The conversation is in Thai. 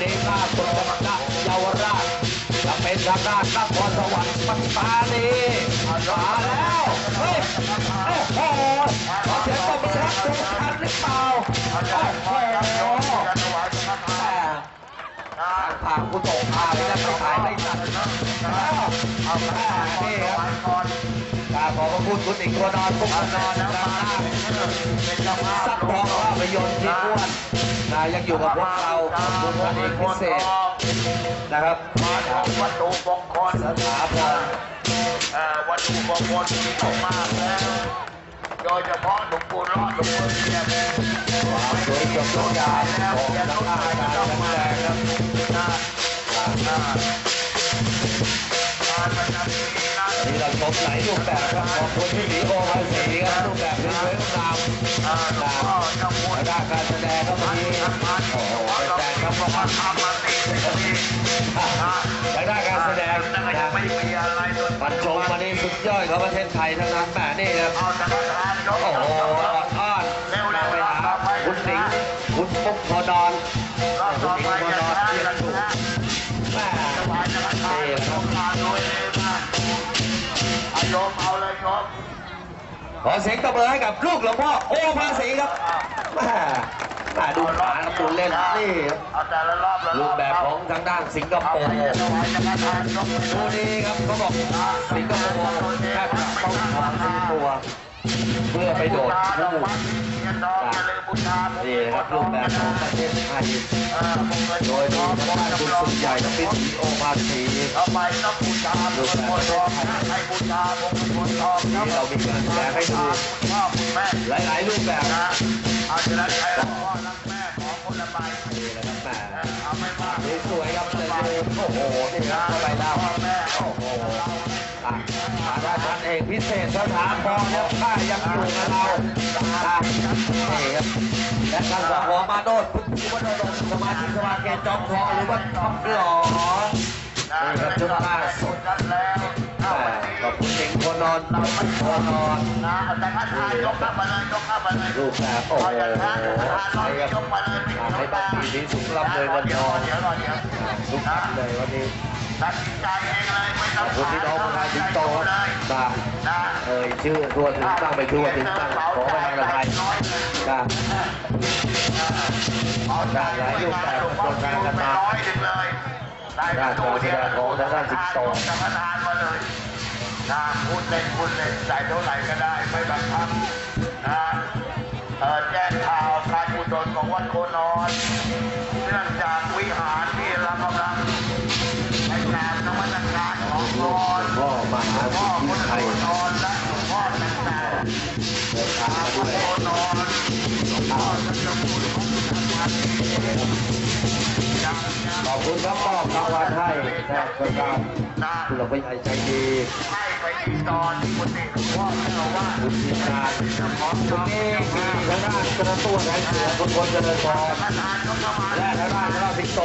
นี้ล่าสุดจังหวัดเยาวราชจะเป็นทางด้านนครสวรรค์ปัตตานีมาแล้วเฮ้ยโอ้โหขอเสียงปรบมือครับดูทันหรือเปล่าโอ้โหแม่การพาผู้ส่งพาไปแล้วไปถ่ายไม่ทันเอาแม่นี่ครับกาบขอพระคุณคุณอีกตัวนอนพวกนอนนะครับซักทองภาพยนต์ที่อ้วน ยังอยู่กับพวกเราขอบคุณท่านเอกพิเศษนะครับมาของวัตถุมงคลสถาพรวัตถุมงคลที่เข้ามาแล้วโดยเฉพาะหลวงปู่รอดหลวงปู่เทียนความสวยงดงามของนักอาการนักแสดงครับนะอ่าการประจำปีนะวันนี้เราชมหลายรูปแบบครับขอบคุณพี่หมีโอภา งครับบอกว่าทำมาสี่สิบปีนะทางด้านการแสดงนั่นก็ยังไม่มีอะไรโดยมันชมมานี่สุดยอดของประเทศไทยทั้งนั้นแหมนี่ครับเอาแต่ละทานยกโอ้โหอ้อนๆไปหาคุณสิงห์คุณปุ๊กพอดอนรอบคุต่อณสิงไปห์พอจะดอนแพ้ที่กันถูกนะแม่ถวายจะราคาต้องการโดยเองนะอายมเอาเลยชมขอเสียงตบมือให้กับลูกหลวงพ่อโอภาสีครับแม่แม่ ดูขาครับดูเล่นนี่รูปแบบของทางด้านสิงคโปร์ดูดีครับเขาบอกสิงคโปร์แทบจะต้องทำตัวเพื่อไปโดดคู่กไม้เงินดอกอย่าลืมบูชานี่นะครับรูปแบบของประเทศไทยโดยมีทางด้านคุณสุดใหญ่กับพี่สีโอภาสีเอาไปต้องบูชาเงินบนทองนะเป็นคนทองที่เรามีการแสดงให้ดูหลายๆรูปแบบ ละใบนี่นะครับแม่เอาสวยครับเลยโอ้โหนี่ครับเข้าไปแล้วโอ้โหอะทางด้านท่านเอกพิเศษสถาพรแล้วข้ายังอยู่กับเราอะนี่ครับและท่านสวมาโนดพุทธิวัฒนดลสมาชิกสภาเกณฑ์จอมทองหรือว่าทองหล่อนะนี่ครับชุดล่าสุด นอนนนอนนะแต่ถ้าทานยกข้ามาเลยยกข้ามาเลยรูปแบบโอ้โหอาอย่างนั้นทานน้ยกมาเลยไม่มีให้น้ำบัตาญชีนี้สูงรับเลยวันเดี๋ยวอนเดี๋ยวเดี๋ยวทุกท่านเลยวันนี้ตัดสินใจเองเลยไม่ขต้ออบงคุณพี่น้องประชาชนโตเลยนะนะเอ่ยชื่อทั่วถึงตั้งไปทั่วถึงตั้งขอประธานอภัยนะเอาใจไว้มาหลวงพ่อคิวไปร้อยหนึ่งเลยได้มาดูเนี่ยของทางด้านสิงโตจะประทา นะพูดเล่นพูดเล่นใส่เท่าไหร่ก็ได้ไม่บังคับนะแจ้งข่าวการอุดรของวัดโคนอนเนื่องจากวิหารที่เรากำลังในการนวัตกรรมของนอนพ่อมหาพ่สิอทธินชัยนอนและหลวงพ่อต่างเดินทางๆมาวโคนอนหลวงพ่อจะจะพูดของทุกท่างนี้ ขอบคุณครับมอบรางวัลให้แทนประการนคุณหลวงพ่อใหญ่ใจดีให้ไปที่ตอนที่กุฏิหลวงพ่าเจ้าว่าคุณทีมงาวของคุณนี่มีทางด้านกระตุ้นให้เสือคนคนเจริญพรประธานก็เข้ามาและทางด้านคณะสิงโต